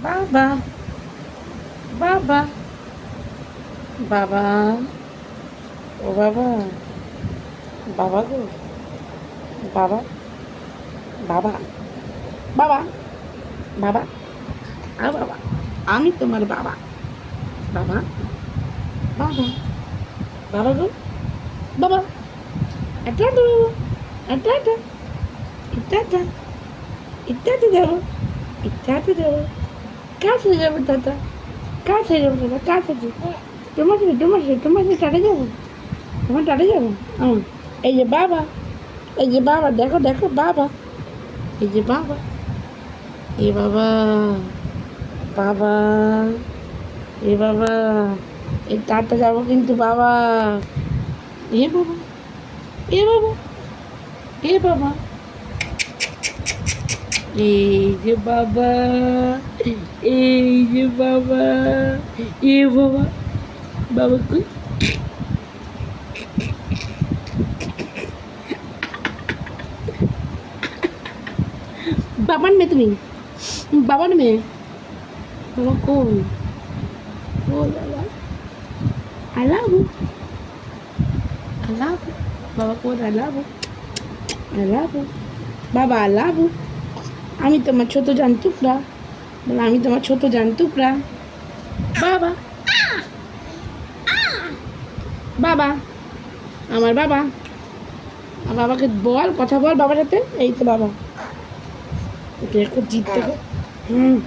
বাবা বাবা বাবা ও বাবা। বাবা গো। বাবা। বাবা। বাবা। বাবা। আ বাবা। আমি তোমার বাবা। বাবা। বাবা। বাবা গো। বাবা। এটা তো এটা এটা এটা এটা ইত্যাদি যাব ইত্যাদি যাব কাছে যাব দাদা। কাছে যাব দাদা, কাছে তোমার সাথে তোমার সাথে তোমার সাথে টাটা যাব? তোমার টাটা যাব? হুম এই যে বাবা, এই যে বাবা, দেখো দেখো, বাবা। এই যে বাবা, এ বাবা বাবা, এ বাবা, এই টাটা যাব কিন্তু বাবা। এ বাবা এ বাবা এ বাবা। এই বাবা এই যে বাবা এ বাবা বাবা কই বাবার মেয়ে তুমি বাবার মেয়ে বাবা কই ও বাবা love you. বাবা কোন love you. বাবা you. আমি তোমার ছোট জানতুকরা। বলে, আমি তোমার ছোট জানতুকরা। বাবা। বাবা। আমার বাবা। আর বাবাকে বল, কথা বল বাবার সাথে। এই তো বাবা। দেখো জিত দেখো। হুম।